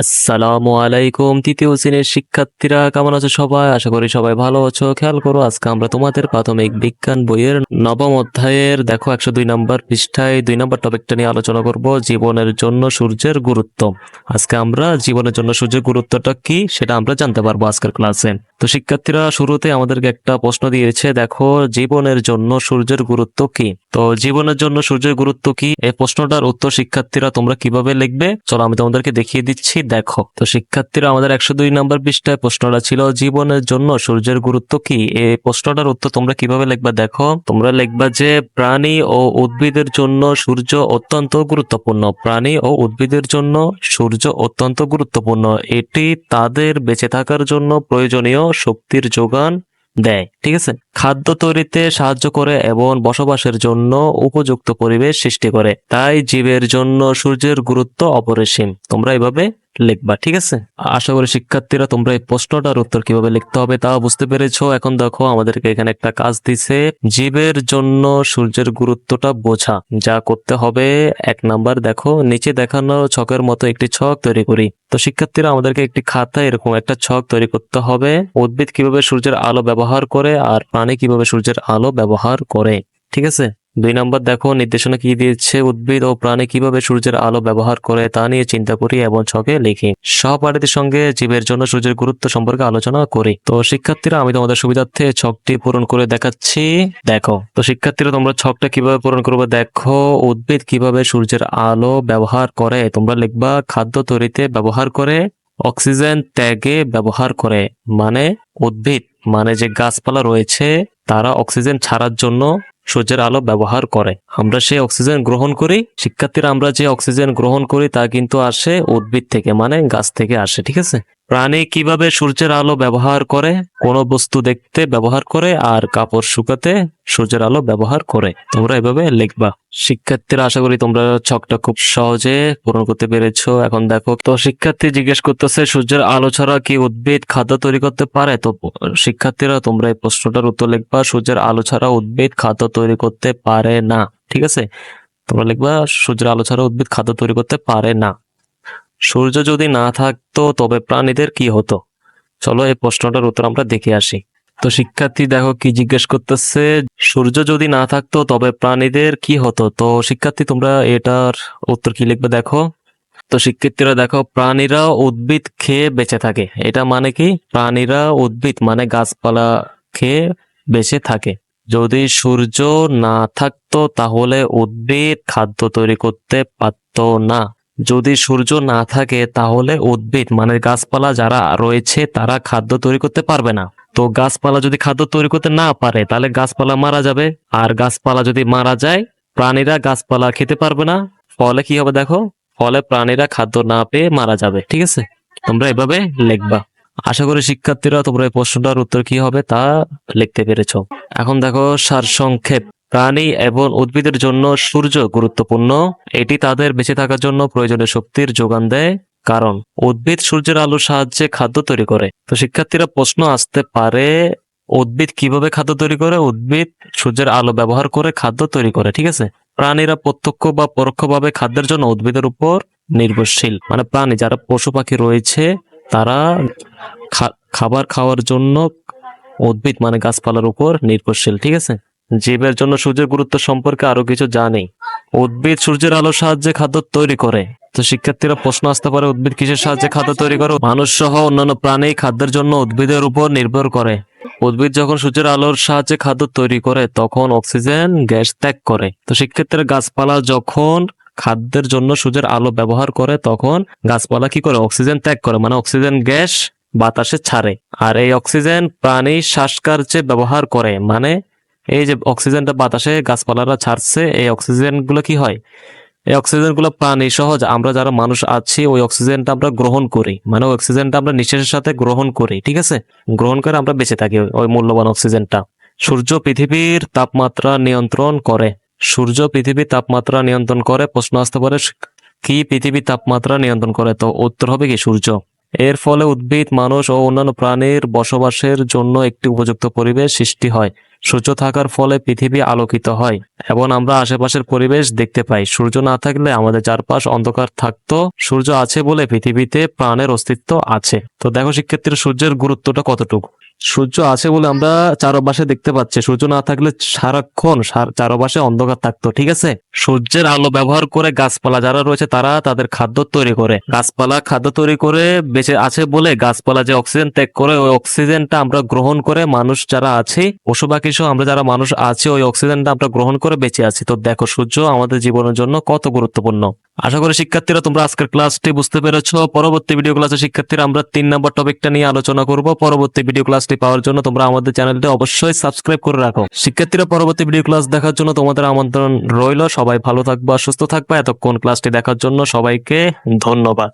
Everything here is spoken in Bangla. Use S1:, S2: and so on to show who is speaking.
S1: আসসালামু আলাইকুম, তৃতীয় শ্রেণির শিক্ষার্থীরা, কেমন আছো সবাই? আশা করি সবাই ভালো আছো। খেয়াল করো, আজকে আমরা তোমাদের প্রাথমিক বিজ্ঞান বইয়ের নবম অধ্যায়ের, দেখো, একশো দুই নম্বর পৃষ্ঠায় দুই নম্বর টপিকটা নিয়ে আলোচনা করব, জীবনের জন্য সূর্যের গুরুত্ব। আজকে আমরা জীবনের জন্য সূর্যের গুরুত্বটা কি, সেটা আমরা জানতে পারব আজকের ক্লাসে। তো শিক্ষার্থীরা, শুরুতে আমাদেরকে একটা প্রশ্ন দিয়েছে, দেখো, জীবনের জন্য সূর্যের গুরুত্ব কি? তো জীবনের জন্য সূর্যের গুরুত্ব কি? এই প্রশ্নটার উত্তর শিক্ষার্থীরা তোমরা কীভাবে লিখবে? চলো আমি তোমাদেরকে দেখিয়ে দিচ্ছি, দেখো। তো শিক্ষার্থীরা, আমাদের একশো দুই নম্বর পৃষ্ঠায় প্রশ্নটা ছিল, জীবনের জন্য সূর্যের গুরুত্ব কি? এই প্রশ্নটার উত্তর তোমরা কীভাবে লিখবা দেখো? তোমরা লিখবা যে, প্রাণী ও উদ্ভিদের জন্য সূর্য অত্যন্ত গুরুত্বপূর্ণ। প্রাণী ও উদ্ভিদের জন্য সূর্য অত্যন্ত গুরুত্বপূর্ণ। এটি তাদের বেঁচে থাকার জন্য প্রয়োজনীয় শক্তির যোগান দেয়, ঠিক আছে? খাদ্য তৈরিতে সাহায্য করে এবং বসবাসের জন্য উপযুক্ত পরিবেশ সৃষ্টি করে। তাই জীবের জন্য সূর্যের গুরুত্ব অপরিসীম। তোমরা এভাবে লিখবা, ঠিক আছে? আশা করি শিক্ষার্থীরা তোমরা এই প্রশ্নটার উত্তর কীভাবে লিখতে হবে তা বুঝতে পেরেছ। এখন দেখো, আমাদেরকে এখানে একটা কাজ দিছে, জীবের জন্য সূর্যের গুরুত্বটা বোঝা। যা করতে হবে, এক নাম্বার দেখো, নিচে দেখানো ছকের মতো একটি ছক তৈরি করি। তো শিক্ষার্থীরা, আমাদেরকে একটি খাতায় এরকম একটা ছক তৈরি করতে হবে। উদ্ভিদ কীভাবে সূর্যের আলো ব্যবহার করে আর প্রাণী কীভাবে সূর্যের আলো ব্যবহার করে, ঠিক আছে? দুই নম্বর, দেখো, নির্দেশনা কি দিয়েছে? উদ্ভিদ ও প্রাণী কীভাবে সূর্যের আলো ব্যবহার করে তা নিয়ে চিন্তা করি এবং ছকে লিখি। সহপাঠীদের সঙ্গে জীবের জন্য সূর্যের গুরুত্ব সম্পর্কে আলোচনা করি। তো শিক্ষার্থীরা, আমি তোমাদের সুবিধার্থে ছকটি পূরণ করে দেখাচ্ছি। দেখো, তো শিক্ষার্থীরা, তোমরা ছকটা কীভাবে পূরণ করবে? দেখো, উদ্ভিদ কীভাবে সূর্যের আলো ব্যবহার করে? তোমরা লিখবা, খাদ্য তৈরিতে ব্যবহার করে, অক্সিজেন ত্যাগে ব্যবহার করে। মানে উদ্ভিদ মানে যে গাছপালা রয়েছে, তারা অক্সিজেন ছাড়ার জন্য সূর্যের আলো ব্যবহার করে। আমরা সেই অক্সিজেন গ্রহণ করি, শিক্ষার্থীরা আমরা যে অক্সিজেন গ্রহণ করি তা কিন্তু আসে উদ্ভিদ থেকে মানে গাছ থেকে আসে, ঠিক আছে? প্রাণী কীভাবে সূর্যের আলো ব্যবহার করে? কোন বস্তু দেখতে ব্যবহার করে আর কাপড় শুকাতে সূর্যের আলো ব্যবহার করে। তোমরা এভাবে লিখবা। শিক্ষার্থীরা, আশা করি তোমরা ছকটা খুব সহজে পূরণ করতে পেরেছ। এখন দেখো, তো শিক্ষার্থী জিজ্ঞেস করতেছে, সূর্যের আলো ছাড়া কি উদ্ভিদ খাদ্য তৈরি করতে পারে? তো শিক্ষার্থীরা, তোমরা এই প্রশ্নটার উত্তর লিখবা, সূর্যের আলো ছাড়া উদ্ভিদ খাদ্য তৈরি করতে পারে না। ঠিক আছে? তোমরা লিখবা, সূর্যের আলো ছাড়া উদ্ভিদ খাদ্য তৈরি করতে পারে না। সূর্য যদি না থাকতো, তবে প্রাণীদের কি হতো? চলো এই প্রশ্নটার উত্তর আমরা দেখে আসি। তো শিক্ষার্থী দেখো কি জিজ্ঞেস করতেছে, সূর্য যদি না থাকতো, তবে প্রাণীদের কি হতো? তো শিক্ষার্থী, তোমরা এটার উত্তর কি লিখবে দেখো? তো শিক্ষার্থীরা দেখো, প্রাণীরা উদ্ভিদ খেয়ে বেঁচে থাকে। এটা মানে কি? প্রাণীরা উদ্ভিদ মানে গাছপালা খেয়ে বেঁচে থাকে। যদি সূর্য না থাকতো, তাহলে উদ্ভিদ খাদ্য তৈরি করতে পারতো না। যদি সূর্য না থাকে, তাহলে উদ্ভিদ মানে গাছপালা যারা রয়েছে, তারা খাদ্য তৈরি করতে পারবে না। তো গাছপালা যদি খাদ্য তৈরি করতে না পারে, তাহলে গাছপালা মারা যাবে। আর গাছপালা যদি মারা যায়, প্রাণীরা গাছপালা খেতে পারবে না। ফলে কি হবে দেখো? ফলে প্রাণীরা খাদ্য না পেয়ে মারা যাবে, ঠিক আছে? তোমরা এভাবে লিখবা। আশা করি শিক্ষার্থীরা তোমরা এই প্রশ্নটার উত্তর কি হবে তা লিখতে পেরেছ। এখন দেখো সারসংক্ষেপ। প্রাণী এবং উদ্ভিদের জন্য সূর্য গুরুত্বপূর্ণ। এটি তাদের বেঁচে থাকার জন্য প্রয়োজনীয় শক্তির যোগান দেয়, কারণ উদ্ভিদ সূর্যের আলোর সাহায্যে খাদ্য তৈরি করে। তো শিক্ষার্থীরা প্রশ্ন আসতে পারে, উদ্ভিদ কীভাবে খাদ্য তৈরি করে? উদ্ভিদ সূর্যের আলো ব্যবহার করে খাদ্য তৈরি করে, ঠিক আছে? প্রাণীরা প্রত্যক্ষ বা পরোক্ষভাবে খাদ্যের জন্য উদ্ভিদের উপর নির্ভরশীল। মানে প্রাণী, যারা পশু পাখি রয়েছে, তারা খাবার খাওয়ার জন্য উদ্ভিদ মানে গাছপালার উপর নির্ভরশীল, ঠিক আছে? জীবের জন্য সূর্যের গুরুত্ব সম্পর্কে আরও কিছু জানি। উদ্ভিদ সূর্যের আলোর সাহায্যে খাদ্য তৈরি করে। তো শিক্ষার্থীরা প্রশ্ন আসতে পারে, উদ্ভিদ কিসের সাহায্যে খাদ্য তৈরি করে? মানুষ সহ অন্যান্য প্রাণী খাদ্যের জন্য উদ্ভিদের উপর নির্ভর করে। উদ্ভিদ যখন সূর্যের আলোর সাহায্যে খাদ্য তৈরি করে, তখন অক্সিজেন, গ্যাস ত্যাগ করে। তো শিক্ষার্থীরা গাছপালা যখন খাদ্যের জন্য সূর্যের আলো ব্যবহার করে, তখন গাছপালা কি করে? অক্সিজেন ত্যাগ করে মানে অক্সিজেন, গ্যাস বাতাসে ছাড়ে। আর এই অক্সিজেন প্রাণী শ্বাসকার্যে ব্যবহার করে মানে এই যে অক্সিজেনটা বাতাসে গাছপালারা ছাড়ছে, এই অক্সিজেনগুলো কি হয়? এই অক্সিজেনগুলো প্রাণী সহজ। আমরা যারা মানুষ আছি, ওই অক্সিজেনটা আমরা গ্রহণ করি। মানে অক্সিজেনটা আমরা নিঃশ্বাসের সাথে গ্রহণ করি, ঠিক আছে? গ্রহণ করে আমরা বেঁচে থাকি ওই মূল্যবান অক্সিজেনটা। সূর্য পৃথিবীর তাপমাত্রা নিয়ন্ত্রণ করে। সূর্য পৃথিবীর তাপমাত্রা নিয়ন্ত্রণ করে, প্রশ্ন আসতে পারে, কি পৃথিবীর তাপমাত্রা নিয়ন্ত্রণ করে? তো উত্তর হবে কি সূর্য? এর ফলে উদ্ভিদ, মানুষ ও অন্যান্য প্রাণীর বসবাসের জন্য একটি উপযুক্ত পরিবেশ সৃষ্টি হয়। সূর্য থাকার ফলে পৃথিবী আলোকিত হয় এবং আমরা আশেপাশের পরিবেশ দেখতে পাই। সূর্য না থাকলে আমাদের চারপাশ অন্ধকার থাকতো। সূর্য আছে বলে পৃথিবীতে প্রাণের অস্তিত্ব আছে। তো দেখো শিক্ষার্থীরা, সূর্যের গুরুত্বটা কতটুকু? সূর্য আছে বলে আমরা চারপাশে দেখতে পাচ্ছি। সূর্য না থাকলে সারাক্ষণ সার- চারপাশে অন্ধকার থাকতো, ঠিক আছে? সূর্যের আলো ব্যবহার করে গাছপালা যারা রয়েছে তারা তাদের খাদ্য তৈরি করে। গাছপালা খাদ্য তৈরি করে বেঁচে আছে বলে গাছপালা যে অক্সিজেন ত্যাগ করে, ওই অক্সিজেনটা আমরা গ্রহণ করে মানুষ যারা আছে পশু পাখি সহ আমরা যারা মানুষ আছে, ওই অক্সিজেনটা আমরা গ্রহণ করে বেঁচে আছি। তো দেখো সূর্য আমাদের জীবনের জন্য কত গুরুত্বপূর্ণ। আশা করি শিক্ষার্থীরা তোমরা আজকের ক্লাসটি বুঝতে পেরেছ। পরবর্তী ভিডিও ক্লাসে শিক্ষার্থীরা আমরা তিন নম্বর টপিকটা নিয়ে আলোচনা করব। পরবর্তী ভিডিও ক্লাসটি পাওয়ার জন্য তোমরা আমাদের চ্যানেলটি অবশ্যই সাবস্ক্রাইব করে রাখো। শিক্ষার্থীরা, পরবর্তী ভিডিও ক্লাস দেখার জন্য তোমাদের আমন্ত্রণ রইল। সবাই ভালো থাকবা, সুস্থ থাকবা। এতক্ষণ ক্লাসটি দেখার জন্য সবাইকে ধন্যবাদ।